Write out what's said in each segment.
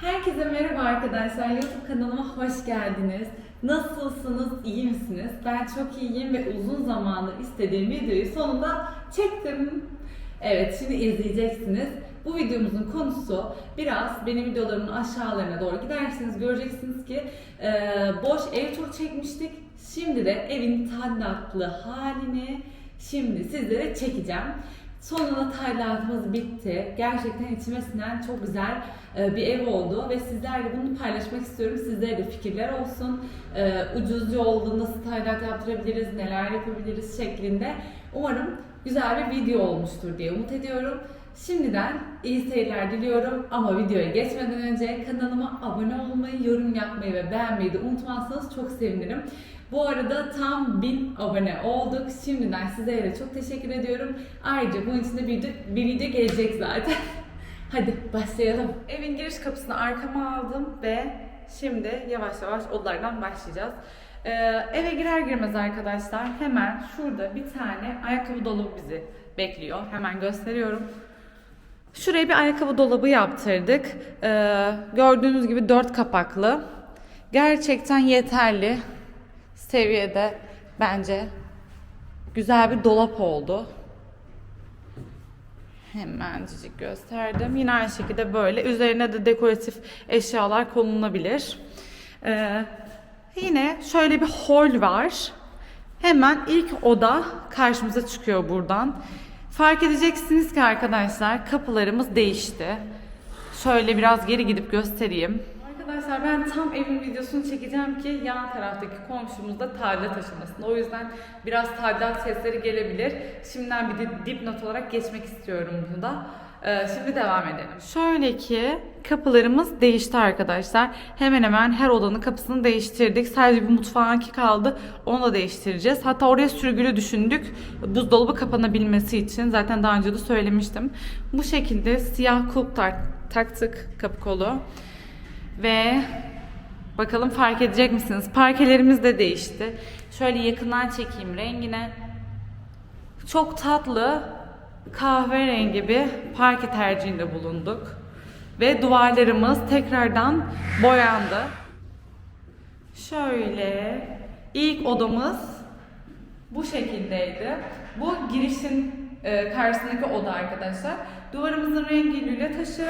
Herkese merhaba arkadaşlar. YouTube kanalıma hoş geldiniz. Nasılsınız? İyi misiniz? Ben çok iyiyim ve uzun zamandır istediğim videoyu sonunda çektim. Evet, şimdi izleyeceksiniz. Bu videomuzun konusu biraz benim videolarımın aşağılarına doğru giderseniz göreceksiniz ki e, boş ev turu çekmiştik. Şimdi de evin tadilatlı halini şimdi sizlere çekeceğim. Sonunda tadilatımız bitti. Gerçekten içime sinen çok güzel e, bir ev oldu ve sizlerle bunu paylaşmak istiyorum. Sizlere de fikirler olsun. E, Ucuz yolda nasıl tadilat yaptırabiliriz, neler yapabiliriz şeklinde. Umarım güzel bir video olmuştur diye umut ediyorum. Şimdiden iyi seyirler diliyorum ama videoya geçmeden önce kanalıma abone olmayı, yorum yapmayı ve beğenmeyi de unutmazsanız çok sevinirim. Bu arada tam 1000 abone olduk. Şimdiden sizlere de çok teşekkür ediyorum. Ayrıca bunun için de bir, bir video gelecek zaten. Hadi başlayalım. Evin giriş kapısını arkama aldım ve şimdi yavaş yavaş odalardan başlayacağız. Ee, eve girer girmez arkadaşlar hemen şurada bir tane ayakkabı dolabı bizi bekliyor. Hemen gösteriyorum. Şuraya bir ayakkabı dolabı yaptırdık. Ee, gördüğünüz gibi dört kapaklı. Gerçekten yeterli seviyede bence güzel bir dolap oldu. Hemencik gösterdim. Yine aynı şekilde böyle. Üzerine de dekoratif eşyalar konulabilir. Ee, yine şöyle bir hol var. Hemen ilk oda karşımıza çıkıyor buradan. Fark edeceksiniz ki arkadaşlar kapılarımız değişti. Şöyle biraz geri gidip göstereyim. Arkadaşlar ben tam evin videosunu çekeceğim ki yan taraftaki komşumuz da tadilat aşamasında. O yüzden biraz tadilat sesleri gelebilir. Şimdiden bir de dipnot olarak geçmek istiyorum bunu da. Ee, şimdi devam edelim. Şöyle ki kapılarımız değişti arkadaşlar. Hemen hemen her odanın kapısını değiştirdik. Sadece bir mutfağınki kaldı. Onu da değiştireceğiz. Hatta oraya sürgülü düşündük. Buzdolabı kapanabilmesi için. Zaten daha önce de söylemiştim. Bu şekilde siyah kulp tak- taktık kapı kolu. Ve bakalım fark edecek misiniz? Parkelerimiz de değişti. Şöyle yakından çekeyim rengine. Çok tatlı kahverengi bir parke tercihinde bulunduk. Ve duvarlarımız tekrardan boyandı. Şöyle ilk odamız bu şekildeydi. Bu girişin e, karşısındaki oda arkadaşlar. Duvarımızın rengi lüle taşı,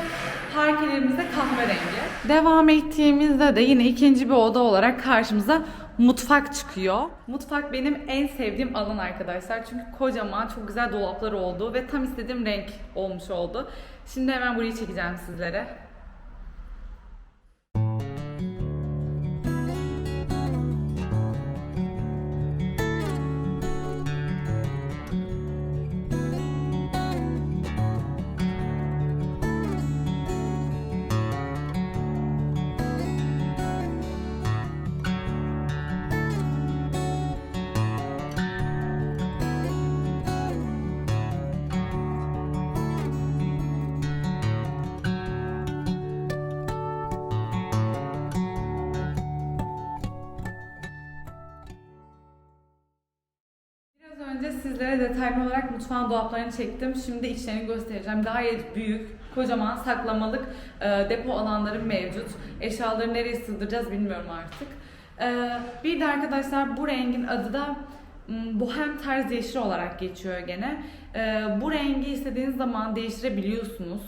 parkelerimiz kahverengi. Devam ettiğimizde de yine ikinci bir oda olarak karşımıza mutfak çıkıyor. Mutfak benim en sevdiğim alan arkadaşlar. Çünkü kocaman çok güzel dolaplar oldu ve tam istediğim renk olmuş oldu. Şimdi hemen burayı çekeceğim sizlere. Sizlere detaylı olarak mutfağın dolaplarını çektim. Şimdi içlerini göstereceğim. Gayet büyük, kocaman saklamalık e, depo alanları mevcut. Eşyaları nereye sığdıracağız bilmiyorum artık. E, bir de arkadaşlar bu rengin adı da m, bohem tarz yeşil olarak geçiyor gene. E, bu rengi istediğiniz zaman değiştirebiliyorsunuz.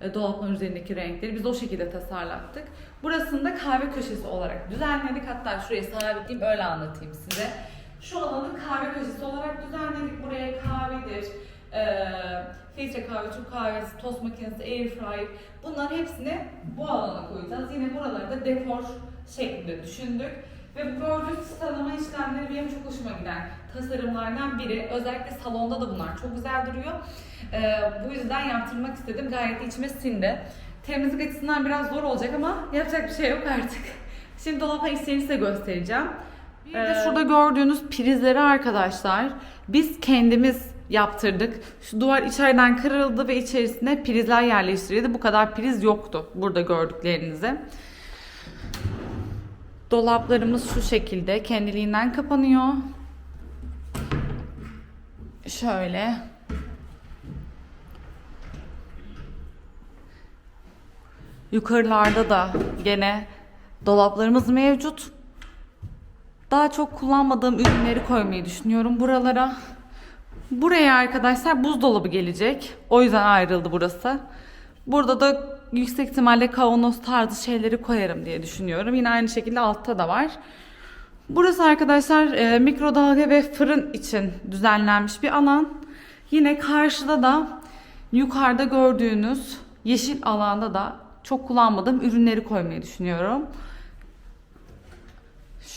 E, dolapların üzerindeki renkleri. Biz o şekilde tasarlattık. Burasını da kahve köşesi olarak düzenledik. Hatta şuraya sabitleyeyim öyle anlatayım size. Şu alanı kahve köşesi olarak düzenledik. Buraya kahvedir, eee filtre kahve, Türk kahvesi, tost makinesi, air fryer bunların hepsini bu alana koyacağız. Yine buraları da dekor şeklinde düşündük. Ve bu gördüğünüz tanıma işlemleri benim çok hoşuma giden tasarımlardan biri. Özellikle salonda da bunlar çok güzel duruyor. Eee, bu yüzden yaptırmak istedim. Gayet içime sindi. Temizlik açısından biraz zor olacak ama yapacak bir şey yok artık. Şimdi dolapa işlerini size göstereceğim. Bir de şurada gördüğünüz prizleri arkadaşlar biz kendimiz yaptırdık. Şu duvar içeriden kırıldı ve içerisine prizler yerleştirildi. Bu kadar priz yoktu burada gördüklerinize. Dolaplarımız şu şekilde kendiliğinden kapanıyor. Şöyle. Yukarılarda da gene dolaplarımız mevcut. Daha çok kullanmadığım ürünleri koymayı düşünüyorum buralara. Buraya arkadaşlar buzdolabı gelecek. O yüzden ayrıldı burası. Burada da yüksek ihtimalle kavanoz tarzı şeyleri koyarım diye düşünüyorum. Yine aynı şekilde altta da var. Burası arkadaşlar e, mikrodalga ve fırın için düzenlenmiş bir alan. Yine karşıda da yukarıda gördüğünüz yeşil alanda da çok kullanmadığım ürünleri koymayı düşünüyorum.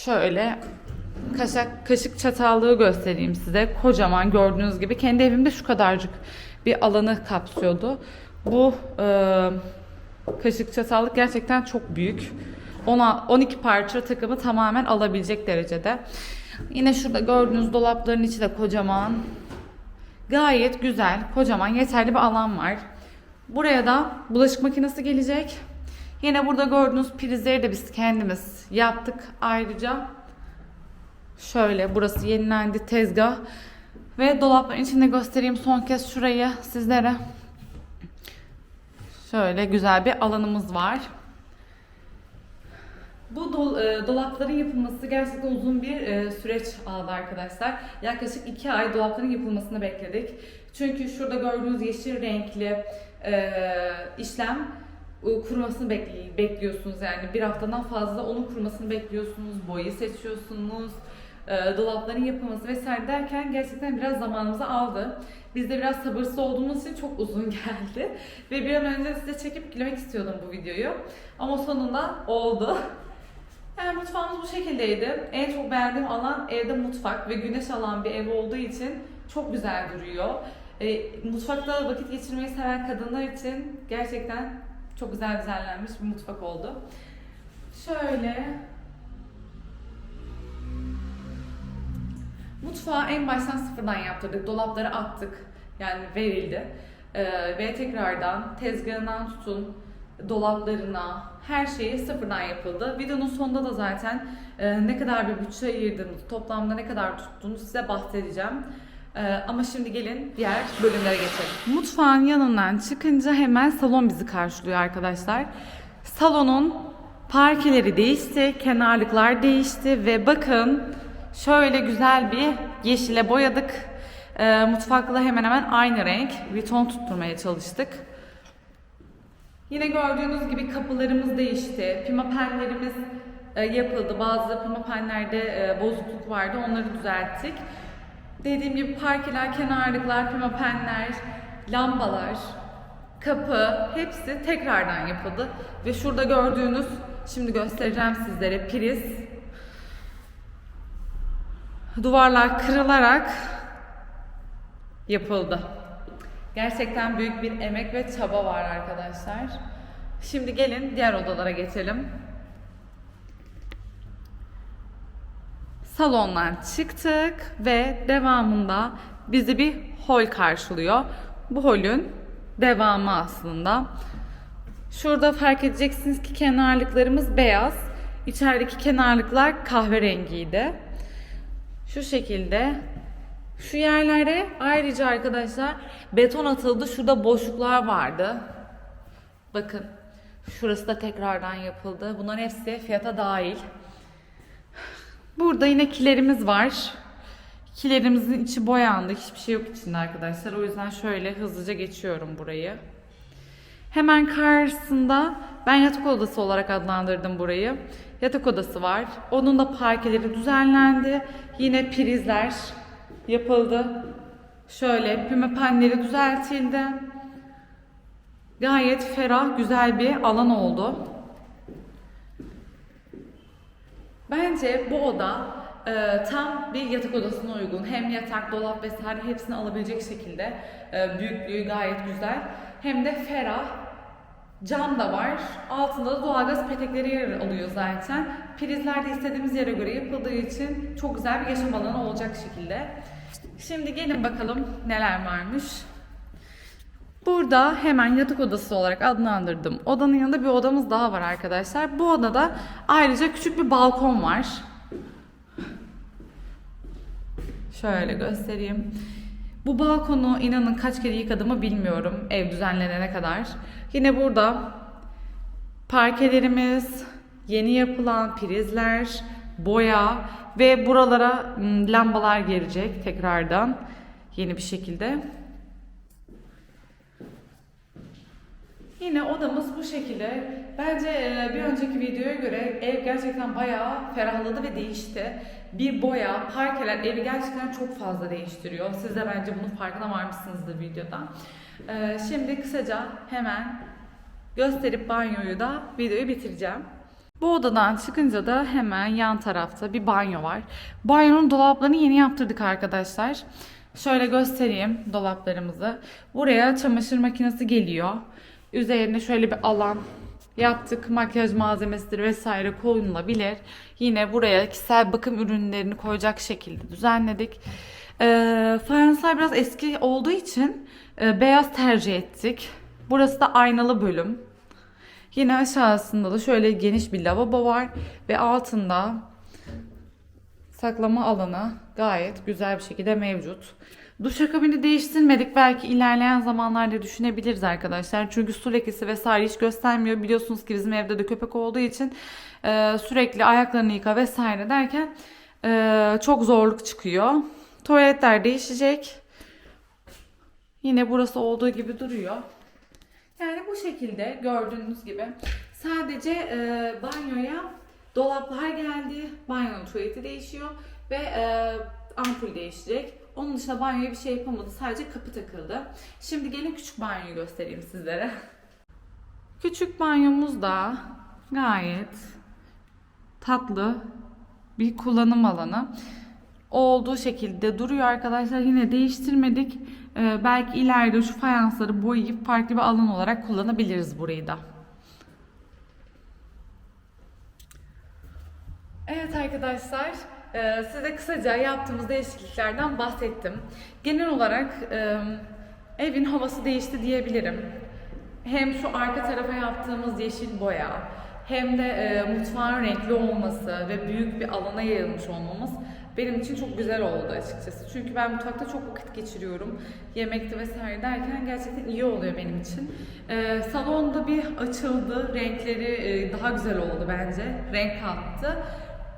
Şöyle kaşık, kaşık çatallığı göstereyim size. Kocaman gördüğünüz gibi. Kendi evimde şu kadarcık bir alanı kapsıyordu. Bu e, kaşık çatallık gerçekten çok büyük. Ona 12 parça takımı tamamen alabilecek derecede. Yine şurada gördüğünüz dolapların içi de kocaman. Gayet güzel, kocaman, yeterli bir alan var. Buraya da bulaşık makinesi gelecek. Yine burada gördüğünüz prizleri de biz kendimiz yaptık ayrıca. Şöyle burası yenilendi tezgah. Ve dolapların içinde göstereyim son kez şurayı sizlere. Şöyle güzel bir alanımız var. Bu dol- e, dolapların yapılması gerçekten uzun bir e, süreç aldı arkadaşlar. Yaklaşık iki ay dolapların yapılmasını bekledik. Çünkü şurada gördüğünüz yeşil renkli e, işlem kurumasını bekli- bekliyorsunuz. Yani bir haftadan fazla onun kurumasını bekliyorsunuz. Boyayı seçiyorsunuz. E, dolapların yapılması vesaire derken gerçekten biraz zamanımızı aldı. Biz de biraz sabırsız olduğumuz için çok uzun geldi. Ve bir an önce size çekip yüklemek istiyordum bu videoyu. Ama sonunda oldu. Yani mutfağımız bu şekildeydi. En çok beğendiğim alan evde mutfak ve güneş alan bir ev olduğu için çok güzel duruyor. E, mutfakta vakit geçirmeyi seven kadınlar için gerçekten çok güzel düzenlenmiş bir mutfak oldu. Şöyle Mutfağı en baştan sıfırdan yaptırdık. Dolapları attık. Yani verildi. Ee, ve tekrardan tezgahından tutun dolaplarına her şeyi sıfırdan yapıldı. Videonun sonunda da zaten e, ne kadar bir bütçe ayırdığımız, toplamda ne kadar tuttuğunu size bahsedeceğim. Ee, ama şimdi gelin diğer bölümlere geçelim. Mutfağın yanından çıkınca hemen salon bizi karşılıyor arkadaşlar. Salonun parkeleri değişti, kenarlıklar değişti ve bakın şöyle güzel bir yeşile boyadık. Ee, mutfakla hemen hemen aynı renk bir ton tutturmaya çalıştık. Yine gördüğünüz gibi kapılarımız değişti. Pimapenlerimiz e, yapıldı. Bazı pimapenlerde e, bozukluk vardı. Onları düzelttik. Dediğim gibi parkeler, kenarlıklar, pimapenler, lambalar, kapı hepsi tekrardan yapıldı. Ve şurada gördüğünüz, şimdi göstereceğim sizlere priz. Duvarlar kırılarak yapıldı. Gerçekten büyük bir emek ve çaba var arkadaşlar. Şimdi gelin diğer odalara geçelim. Salondan çıktık ve devamında bizi bir hol karşılıyor. Bu holün devamı aslında. Şurada fark edeceksiniz ki kenarlıklarımız beyaz. İçerideki kenarlıklar kahverengiydi. Şu şekilde şu yerlere ayrıca arkadaşlar beton atıldı. Şurada boşluklar vardı. Bakın şurası da tekrardan yapıldı. Bunların hepsi fiyata dahil. Burada yine kilerimiz var. Kilerimizin içi boyandı. Hiçbir şey yok içinde arkadaşlar. O yüzden şöyle hızlıca geçiyorum burayı. Hemen karşısında ben yatak odası olarak adlandırdım burayı. Yatak odası var. Onun da parkeleri düzenlendi. Yine prizler yapıldı. Şöyle pimapenleri düzeltildi. Gayet ferah, güzel bir alan oldu. Bence bu oda e, tam bir yatak odasına uygun. Hem yatak, dolap vesaire hepsini alabilecek şekilde e, büyüklüğü gayet güzel. Hem de ferah. Cam da var. Altında da doğalgaz petekleri yer alıyor zaten. Prizler de istediğimiz yere göre yapıldığı için çok güzel bir yaşam alanı olacak şekilde. Şimdi gelin bakalım neler varmış. Burada hemen yatak odası olarak adlandırdım. Odanın yanında bir odamız daha var arkadaşlar. Bu odada ayrıca küçük bir balkon var. Şöyle göstereyim. Bu balkonu inanın kaç kere yıkadığımı bilmiyorum ev düzenlenene kadar. Yine burada Parkelerimiz, yeni yapılan prizler, boya ve buralara m, lambalar gelecek tekrardan yeni bir şekilde. Yine odamız bu şekilde. Bence e, bir önceki videoya göre ev gerçekten bayağı ferahladı ve değişti. Bir boya, parkeler evi gerçekten çok fazla değiştiriyor. Siz de bence bunun farkına varmışsınızdır videoda. E, Şimdi kısaca hemen gösterip banyoyu da videoyu bitireceğim. Bu odadan çıkınca da hemen yan tarafta bir banyo var. Banyonun dolaplarını yeni yaptırdık arkadaşlar. Şöyle göstereyim dolaplarımızı. Buraya çamaşır makinesi geliyor. Üzerine şöyle bir alan yaptık. Makyaj malzemesidir vesaire konulabilir. Yine buraya kişisel bakım ürünlerini koyacak şekilde düzenledik. Ee, fayanslar biraz eski olduğu için e, beyaz tercih ettik. Burası da aynalı bölüm. Yine aşağısında da şöyle geniş bir lavabo var ve altında saklama alanı gayet güzel bir şekilde mevcut. Duşakabini değiştirmedik. Belki ilerleyen zamanlarda düşünebiliriz arkadaşlar. Çünkü su lekesi vesaire hiç göstermiyor. Biliyorsunuz ki bizim evde de köpek olduğu için e, sürekli ayaklarını yıka vesaire derken e, çok zorluk çıkıyor. Tuvaletler değişecek. Yine burası olduğu gibi duruyor. Yani bu şekilde gördüğünüz gibi sadece e, banyoya dolaplar geldi. Banyonun tuvaleti değişiyor ve e, ampul değişecek. Onun dışında banyoya bir şey yapamadı. Sadece kapı takıldı. Şimdi gelin küçük banyoyu göstereyim sizlere. Küçük banyomuz da gayet tatlı bir kullanım alanı. Olduğu şekilde duruyor arkadaşlar. Yine değiştirmedik. Ee, belki ileride şu fayansları boyayıp farklı bir alan olarak kullanabiliriz burayı da. Evet arkadaşlar, e, size kısaca yaptığımız değişikliklerden bahsettim. Genel olarak e, evin havası değişti diyebilirim. Hem şu arka tarafa yaptığımız yeşil boya, hem de e, mutfağın renkli olması ve büyük bir alana yayılmış olmamız benim için çok güzel oldu açıkçası. Çünkü ben mutfakta çok vakit geçiriyorum. Yemekte vesaire derken gerçekten iyi oluyor benim için. E, salonda bir açıldı, renkleri daha güzel oldu bence. Renk kattı.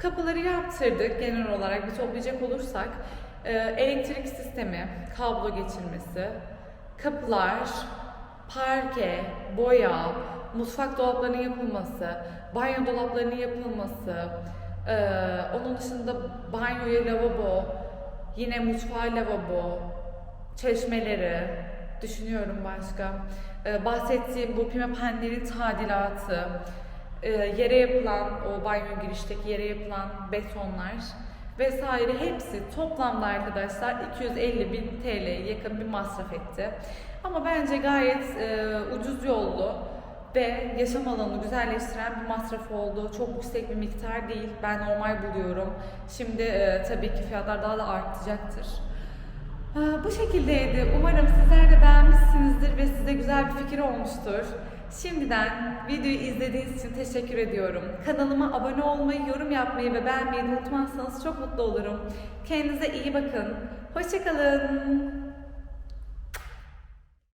Kapıları yaptırdık genel olarak bir toplayacak olursak. e, elektrik sistemi, kablo geçirmesi, kapılar, parke, boya, mutfak dolaplarının yapılması, banyo dolaplarının yapılması, e, onun dışında banyoya lavabo, yine mutfağa lavabo, çeşmeleri, düşünüyorum başka. E, bahsettiğim bu pimapenlerin tadilatı, e, yere yapılan, o banyo girişteki yere yapılan betonlar vesaire hepsi toplamda arkadaşlar 250 bin TL'ye yakın bir masraf etti. Ama bence gayet e, ucuz yollu ve yaşam alanını güzelleştiren bir masraf oldu. Çok yüksek bir miktar değil. Ben normal buluyorum. Şimdi e, tabii ki fiyatlar daha da artacaktır. Aa, Bu şekildeydi. Umarım sizler de beğenmişsinizdir ve size güzel bir fikir olmuştur. Şimdiden videoyu izlediğiniz için teşekkür ediyorum. Kanalıma abone olmayı, yorum yapmayı ve beğenmeyi unutmazsanız çok mutlu olurum. Kendinize iyi bakın. Hoşçakalın.